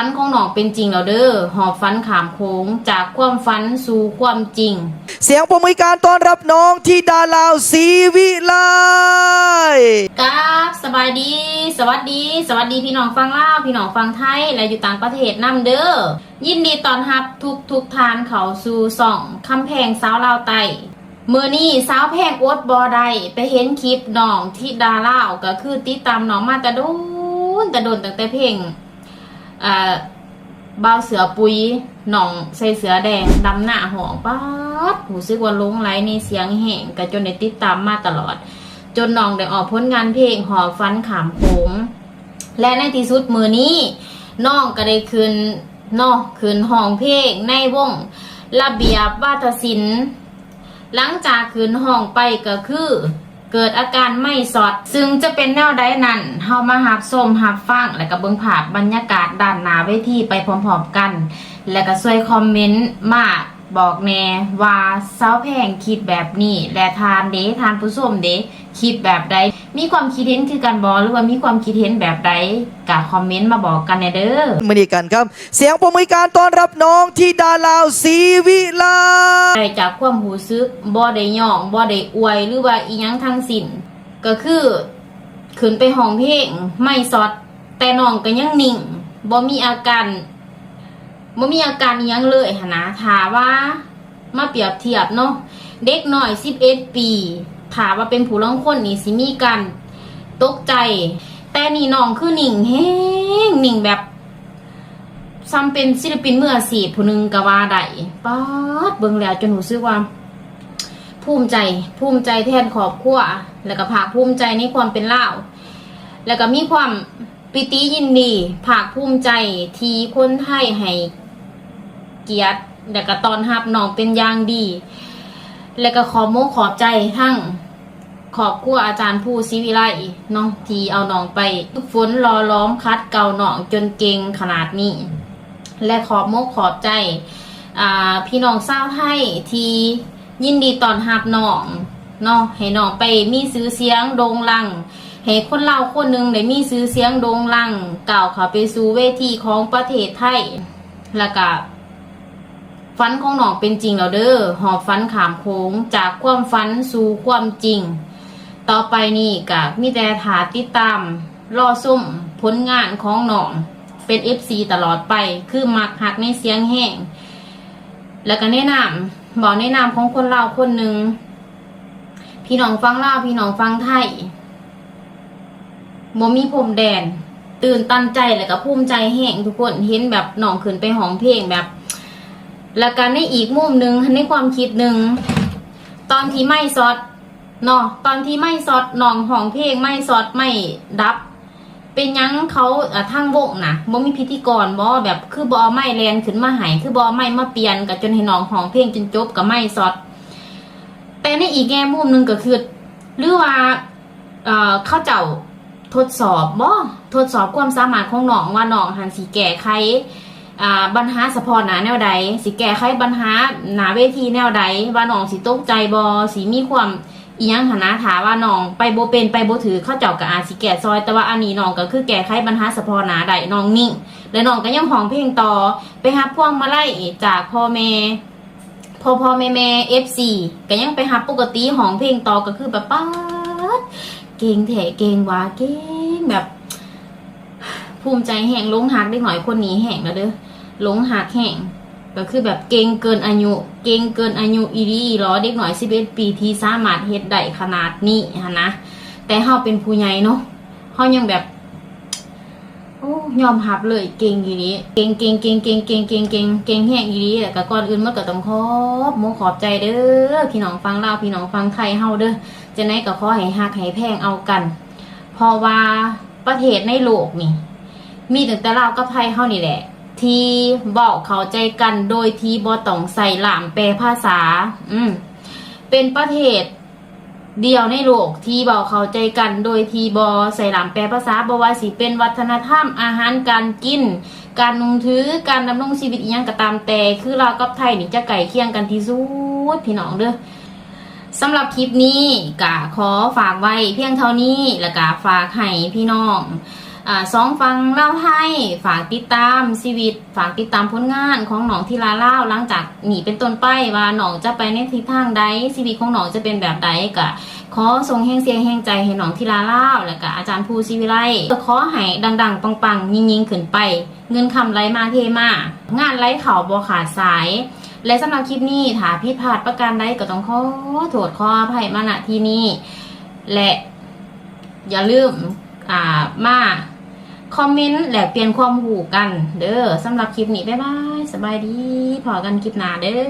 ฝันของน้องเป็นจริงแล้วเด้อหอบฝันขามโค้งจากความฝันสู่ความจริง เสียงปรบมือการต้อนรับน้องที่ดาลาวศรีวิไลกับสบายดี สวัสดี สวัสดีพี่น้องฟังลาวพี่น้องฟังไทยและอยู่ต่างประเทศนํเด้อยินดีตอนรับทุกทุกทานเขาสู่ส่องคำแพงสาวลาวไตมือนี้สาวแพงอดบอได้ไปเห็นคลิปน้องที่ดาลาวก็คือติดตามน้องมาแต่โดนแต่โดนตั้งแต่เพลง อ่าบ่าเสือปุยหน่องใส่เสือแดงดำหน้าหองป๊าดหูซึกว่าหลงไหลในเสียงแห่งก็จนได้ติดตามมาตลอด จนน้องได้ออกผลงานเพลงหอบฟันขามโขงและในที่สุดมือนี้น้องก็ได้คืนนอกคืนห้องเพลงในวงระเบียบวาทศิลป์หลังจากคืนห้องไปก็คือ เกิดอาการไม่สอด ซึ่งจะเป็นแนวใดนั้นเฮามาหับส้มหับฟัง และก็เบิ่งภาพบรรยากาศด้านหน้าเวทีไปพร้อมๆกัน และก็ช่วยคอมเมนต์มาบอกแน่ว่าเซาแพงคิดแบบนี้ และทานเดทานผู้ชมเดคิดแบบใด มีความคิดเห็นคือกันบอหรือว่ามีความคิดเห็นแบบใดก็คอมเมนต์มาบอกกันแน่เด้อมือนี้กันครับ เสียงปรบมือการต้อนรับน้องที่ดาลาวศรีวิไลได้จากความหูซึกบ่ได้ย่องบ่ได้อวยหรือว่าอีหยังทั้งสิ้นก็คือขึ้นไปห้องเพลงไม่สอด แต่น้องก็ยังนิ่งบ่มีอาการบ่มีอาการอิหยังเลยหนนะถาว่ามาเปรียบเทียบเนาะเด็กน้อย11ปี ถามว่าเป็นผู้ลางคนนี่สิมีการตกใจ แต่นี่น้องคือหนิงแฮงหนิงแบบซ้ำเป็นศิลปินเมื่ออาชีพผู้หนึงกว่าได้ป๊าดเบิ่งแล้วจนรู้สึกว่า ภูมิใจ ภูมิใจแทนครอบครัวแล้วก็ภาคภูมิใจในความเป็นเล่าแล้วก็มีความปิติยินดีภาคภูมิใจที่คนไทยให้เกียรติแล้วก็ตอนรับน้องเป็นอย่างดี แล้วก็ขอโมกขอบใจทั้งขอบครัวอาจารย์ผู้ศิวิไลน้องทีเอาน้องไปฝึกฝนรอล้อมคัดเก่าน้องจนเก่งขนาดนี้ และขอบมกขอบใจพี่น้องเศร้าวไทยทียินดีตอนรับน้องเนาะให้น้องไปมีซื้อเสียงโด่งลังให้คนเล่าคนหนึ่งได้มีซื้อเสียงโด่งลังกล่าวเขาไปสู่เวทีของประเทศไทยแล้วก็ ฝันของน้องเป็นจริงแล้วเด้อหอบฝันขามโค้งจากความฝันสู่ความจริง ต่อไปนี่ก็มีแต่ถาติดตามรอซุ่มผลงานของน้องเป็น FC ตลอดไป คือมักหักในเสียงแห้ง แล้วก็แนะนำบอกแนะนำของคนลาคนหนึ่งพี่น้องฟังลาวพี่น้องฟังไทยบ่มีพรมแดน ตื่นตันใจแล้วก็ภูมิใจแห้งทุกคนเห็นแบบน้องขึ้นไปห้องเพลงแบบ แล้วก็ในอีกมุมหนึ่งในความคิดหนึ่งตอนที่ไม่ซอดเนาะตอนที่ไม่ซอดน้องห้องเพลงไม่ซอดไม่ดับ เป็นยังเขาเอ่อทางวงนะบ่มีพิธีกรบ่แบบคือบอไม้แลนขึ้นมาหายคือบอไม้มาเปลี่ยนกับจนให้น้องห้องเพลงจนจบกับไม้ซอดแต่ในอีกแง่มุมหนึ่งก็คือหรือว่าเอ่อเขาเจ้าทดสอบบ่ทดสอบความสามารถของน้องว่าน้องหันสีแก้ไขอ่า ปัญหาเฉพาะหนาแนวใดสิแก้ไขปัญหาหนาเวทีแนวใดว่าน้องสิตกใจบ่สิมีความอียังหนนะถาว่าน้องไปโบเป็นไปโบถือเข้าเจ้ากับอาสิแก่ซอย แต่ว่าอันนี้น้องก็คือแก้ไขปัญหาเฉพาะหนาใดน้องนิ่งและน้องก็ยังห้องเพลงต่อไปหาพ่วงมาไล่จากพ่อแม่พ่อพ่อแม่แม่เอฟซีก็ยังไปหาปกติห้องเพลงต่อก็คือแบบป๊าดเก่งแถเก่งว่าเก่งแบบ ภูมิใจแห่งลงหักได้หน่อยคนนี้แห่งแล้วเด้อลงหักแห่งก็คือแบบเก่งเกินอายุ เก่งเกินอายุอีดีล้อเด็กหน่อยสิบเอ็ดปีที่สามารถเฮ็ดได้ขนาดนี้ฮะนะแต่เฮาเป็นผู้ใหญ่เนาะเฮายังแบบโอ้ยอมรับเลยเก่งอีนี้เก่งเก่งเก่งเก่งเก่งเก่งเก่งเก่งแห้งอีนี้แต่ก่อนอื่นเมันก็ต้องขอบโมขอบใจเด้อพี่น้องฟังเล่าพี่น้องฟังไทยเฮาเด้อจะไหนก็ขอให้ฮักให้แพงเอากันเพราะว่าประเทศในโลกนี่ มีแต่แต่ลาวกับไทยเฮานี่แหละ ที่บอกเขาใจกันโดยที่บ่ต้องใส่หลามแปลภาษา อืมเป็นประเทศเดียวในโลกที่เบาเขาใจกันโดยที่บอใส่หลามแปลภาษาบว่าสิเป็นวัฒนธรรมอาหารการกิน การนุ่งถือการดำรงชีวิตอหยังก็ตามแต่ คือเรากับไทยนี่จะไก่เคียงกันที่สุดพี่น้องเด้อสำหรับคลิปนี้กะขอฝากไว้เพียงเท่านี้แล้วก็ฝากให้พี่น้อง อ่าสองฟังเล่าให้ฝากติดตามชีวิต ฝากติดตามผลงานของหนองทีลาเล่าหลังจากหนีเป็นต้นไปว่าหนองจะไปในทิศทางใดชีวิตของหนองจะเป็นแบบใดกะขอส่งแห่งเสียงแห่งใจให้หนองทีลาเล่าแล้วก็อาจารย์ภูศิวิไลก็ขอให้ดังๆ ปังๆ ยิงๆ ขึ้นไป เงินคำไรมาเทมางานไรเขาบ่ขาดสาย และสำหรับคลิปนี้ถ้าผิดพลาดประการใดก็ต้องขอโทษขออภัยมาณที่นี้และอย่าลืมอ่ามา คอมเมนต์แลกเปลี่ยนความหูกัน เด้อสำหรับคลิปนี้ บ๊ายบาย สบายดี พอกันคลิปหน้าเด้อ